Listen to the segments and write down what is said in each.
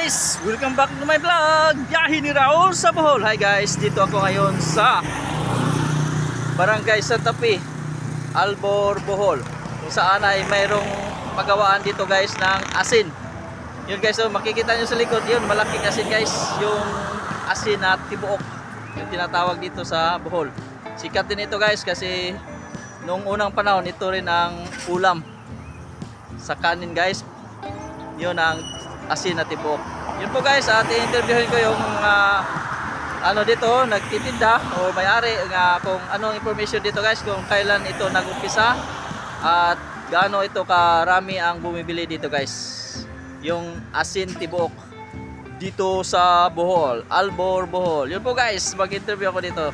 Welcome back to my vlog! Yahin ni Raul sa Bohol! Hi guys! Dito ako ngayon sa Barangay Santa Fe, Albor, Bohol. Kung saan ay mayroong pagawaan dito guys ng asin. Yun guys, so makikita nyo sa likod yun, malaking asin guys. Yung asin na tibuok. Yung tinatawag dito sa Bohol. Sikat din ito guys kasi nung unang panahon ito rin ang ulam sa kanin guys. Yun ang asin na tibuok. Yun po guys, at i-interviewin ko yung mga ano dito, nagtitinda o may-ari nga kung anong information dito guys, kung kailan ito nag-umpisa at gaano ito karami ang bumibili dito guys. Yung asin tibuok dito sa Bohol, Albor, Bohol. Yun po guys, mag-interview ako dito.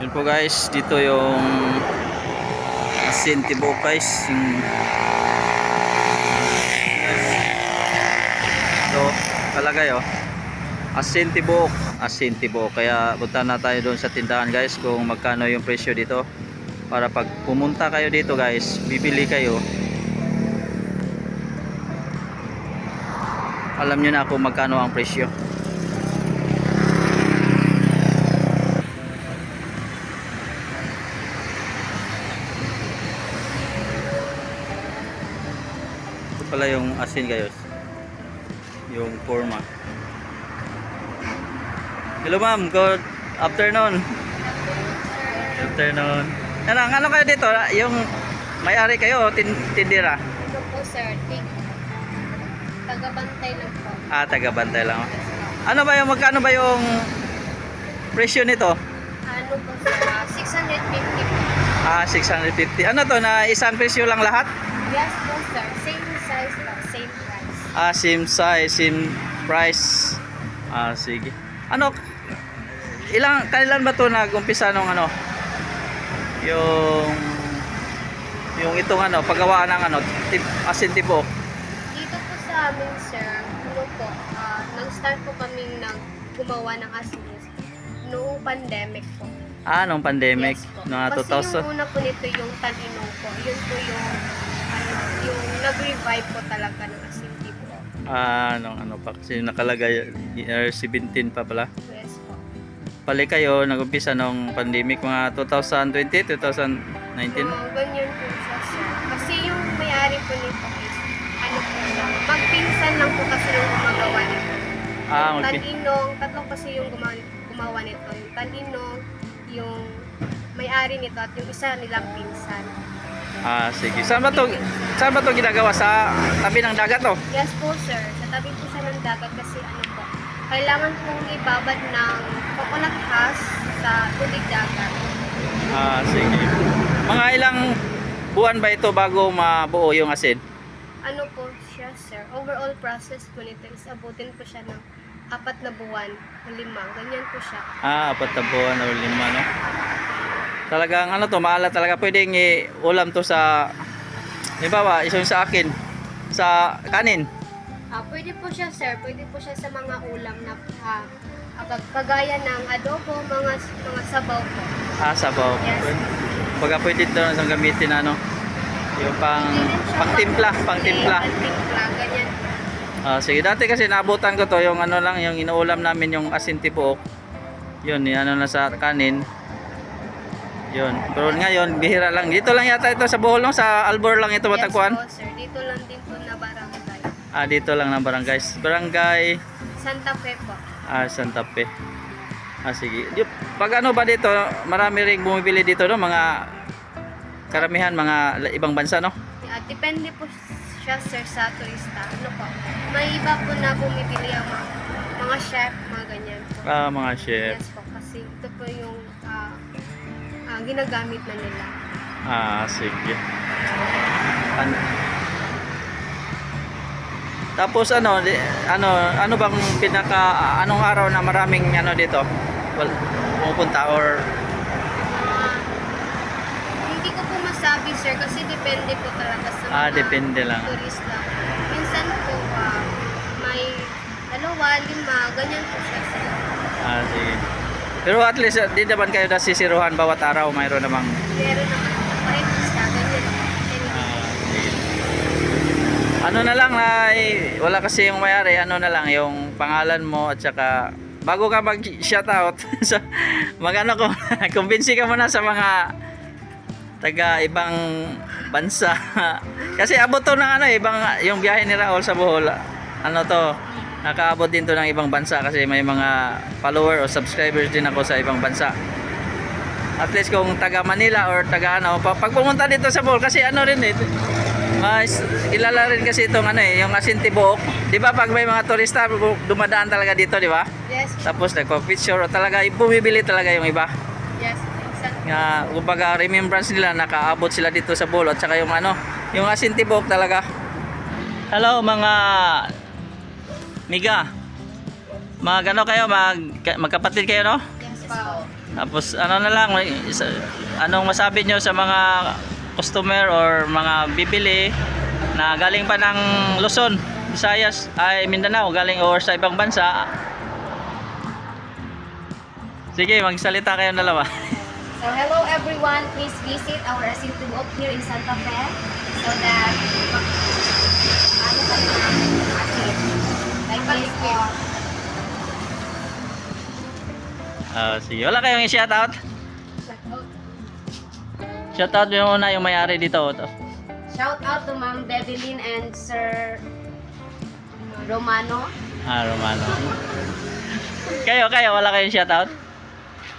Yun po guys, dito yung asin tibuok guys. Yung So, kalagay oh. Asin tibok, asin tibok. Kaya punta na tayo doon sa tindahan guys kung magkano yung presyo dito. Para pag pumunta kayo dito guys, bibili kayo. Alam nyo na kung magkano ang presyo. Pala yung asin guys yung forma. Hello ma'am, good afternoon. Good afternoon. Ano, ano kayo dito? Yung may-ari kayo, tin tindira? Ano po sir, Tig. Tagabantay lang po. Ah, taga-bantay lang. Ano ba yung, magkano ba yung presyo nito? Ano po sir, ah, 650 po. Ah, 650. Ano to, na isang presyo lang lahat? Yes po sir, same same price. Ah, same size, same price. Ah, sige. Ano, ilang, kailan ba to nag-umpisa nung ano? Yung, yung itong ano, paggawa ng ano, tip, asin tibok. Dito po sa amin sir, ano po, ah, nag-start po kaming nag gumawa ng asinis noong pandemic po. Ah, nung pandemic, Yes po. na Kasi 2000. yung una po nito yung taninong po. Yun po yung, ano, yung nag-revive po talaga ng asin tipo. Ah, nung ano pa, kasi nakalagay, year 17 pa pala. Yes po. Pali kayo, nag-umpisa nung pandemic, mga 2020, 2019. Ah, ganyan po siya, sir. Kasi yung may-ari po nito is, ano po siya, magpinsan lang po kasi yung gumagawa nito. Ah, okay. Taninong, tatlo kasi yung gumawa, gumawa nito. Yung taninong, yung may-ari nito at yung isa nilang pinsan. Ah, sige. Saan ba to, saan ba to ginagawa? Sa tabi ng dagat to? Yes po, sir. Sa tabi po siya ng dagat kasi ano po, kailangan pong ibabad ng coconut husk sa tubig dagat. Ah, sige. Mga ilang buwan ba ito bago mabuo yung asin? Ano po siya, sir? Overall process po nito is abutin po siya ng apat na buwan, lima. Ganyan po siya. Ah, apat na buwan o lima, no? Talagang ano to, maalat talaga. Pwedeng i-ulam to sa, halimbawa, isang sa akin, sa kanin. Ah, pwede po siya, sir. Pwede po siya sa mga ulam na ah, kagaya ng adobo, mga mga sabaw po. Ah, sabaw. Yes. Pagka pwede ito na gamitin ano, yung pang, Pwede rin siya pang timpla, pang- pang timpla. Pang timpla, ganyan. Ah, sige, dati kasi naabutan ko to, yung ano lang, yung inuulam namin, yung asin tibuok. Yun, yung ano na sa kanin. Yun. Pero ngayon, bihira lang. Dito lang yata ito sa Bohol, no? Sa Albor lang ito matagpuan. Yes po, sir. Dito lang din po na barangay. Ah, dito lang ng barangay. Barangay Santa Fe po. ah, Santa Fe. Ah, sige. Pag ano ba dito, marami ring bumibili dito, no? Mga karamihan, mga ibang bansa, no? Ah, depende po siya, sir, sa turista. Ano po? May iba po na bumibili ang mga, mga chef, mga ganyan po. Ah, mga chef. Yes po, ah, ginagamit na nila. Ah, sige. An- Tapos ano, di- ano, ano bang pinaka anong araw na maraming ano dito? Well, pumupunta or Ah, hindi ko po masabi, sir, kasi depende po talaga sa mga ah depende lang. turista. Minsan po, ah, may dalawa, lima, ganyan po siya, sir. Ah, sige. Pero at least uh, di naman kayo nasisiruhan bawat araw mayroon namang Pero naman, kahit isa, ganyan. ah. Ano na lang na wala kasi yung mayari, ano na lang yung pangalan mo at saka bago ka mag shoutout so magano ko kumbinsi ka muna sa mga taga ibang bansa kasi abot to ng ano ibang yung biyahe ni Raul sa Bohol ano to nakaabot din to ng ibang bansa kasi may mga follower o subscribers din ako sa ibang bansa at least kung taga Manila or taga ano pa- pag pumunta dito sa Bohol kasi ano rin eh mas kilala rin kasi itong ano eh yung asin tibok di ba pag may mga turista dumadaan talaga dito di ba Yes. tapos nagpa-picture o talaga bumibili talaga yung iba Yes. Exactly. nga kumbaga remembrance nila nakaabot sila dito sa Bohol at saka yung ano yung asin tibok talaga hello mga miga mag ano kayo mag magkapatid kayo no? Tapos ano na lang anong masabi nyo sa mga customer or mga bibili na galing pa ng Luzon Visayas ay Mindanao galing or sa ibang bansa? Sige magsalita kayo dalawa. So hello everyone, please visit our Asinto here in Santa Fe. So that ano po. Ah, sige. Wala kayong i-shoutout? Shoutout yung una yung may-ari dito. To. Shout out to Ma'am Develyn and Sir Romano. Ah, Romano. kayo, kayo, wala kayong shoutout?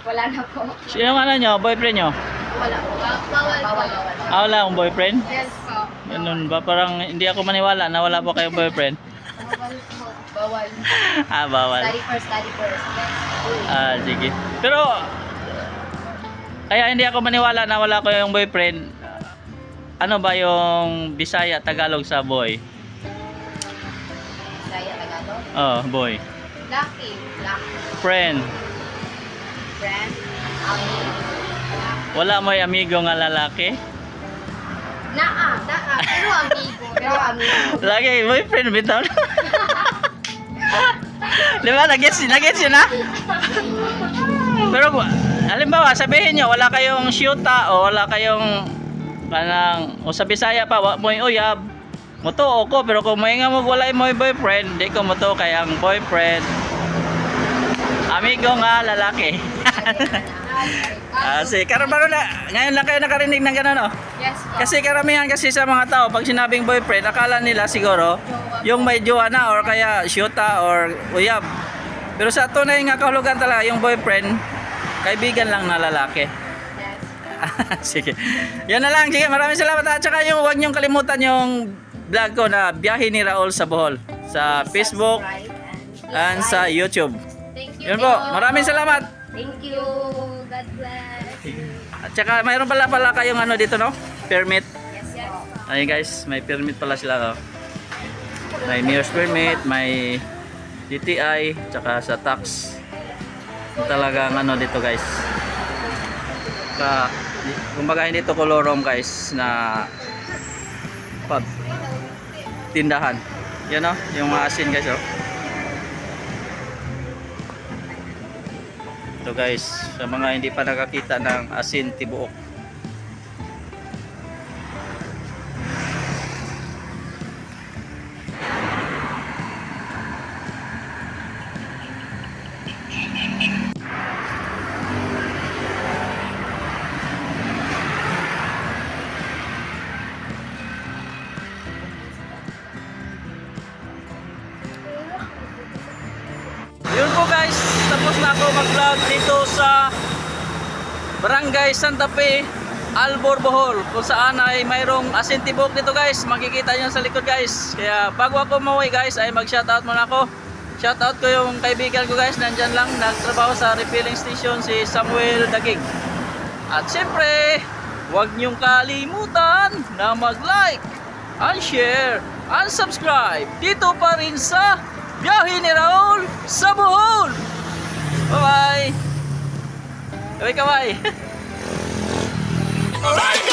Wala na po. Sino ano nyo, boyfriend nyo? Wala po. Bawal, bawal. Ah, wala akong boyfriend? Yes po. Ganun ba? Parang hindi ako maniwala na wala po kayong boyfriend. Bawal po. Bawal. ah, bawal. Study first, study first. Ah, sige. Pero, kaya hindi ako maniwala na wala ko yung boyfriend. Ano ba yung Bisaya, Tagalog sa boy? Kaya Tagalog. Oh, boy. Lucky. Lucky. Friend. Friend. Ami. Wala mo yung amigo nga lalaki? Naa. Naa. Pero amigo. Pero amigo. Lagi, boyfriend bitaw. Di ba? Nag-gets, nag-gets yun ha? Pero, halimbawa, sabihin nyo, wala kayong syuta o wala kayong kanang, o sa Bisaya pa, wa mo uyab. Muto ko, pero kung may nga mo wala mo boyfriend, di ko muto kay ang boyfriend. Amigo nga lalaki. Ah, sige, karon ba na, ngayon lang kayo nakarinig ng gano'n, no? Yes po. Kasi karamihan kasi sa mga tao, pag sinabing boyfriend, akala nila siguro yung may jowa na or kaya syuta or uyab. Pero sa tunay nga kahulugan talaga, yung boyfriend, kaibigan lang na lalaki. Yes. Sige. Yan na lang. Sige, maraming salamat. At saka yung huwag niyong kalimutan yung vlog ko na biyahe ni Raul sa Bohol. Sa Facebook Subscribe and sa YouTube. Thank you. Yun po. Maraming salamat. Thank you. God bless. At saka mayroon pala pala kayong ano dito, no? Permit. Yes, yes. Ayun guys, may permit pala sila oh. May mayor's permit, may DTI, tsaka sa tax. Yung talagang ano dito guys. Ka, kumbaga hindi to kolorom guys na pag tindahan. Yan oh, yung mga asin guys oh. Ito guys, sa mga hindi pa nakakita ng asin tibuok. Tapos na ako mag-vlog dito sa Barangay Santa Fe, Albor, Bohol. Kung saan ay mayroong asintibok dito guys. Makikita nyo sa likod guys. Kaya bago ako mauwi guys ay mag-shoutout muna ako. Shoutout ko yung kaibigan ko guys. Nandyan lang nagtrabaho sa refilling station si Samuel Dagig. At siyempre, huwag niyong kalimutan na mag-like, and-share, and subscribe dito pa rin sa Biyahe ni Raul sa Bohol. Uy, kaway! Alright!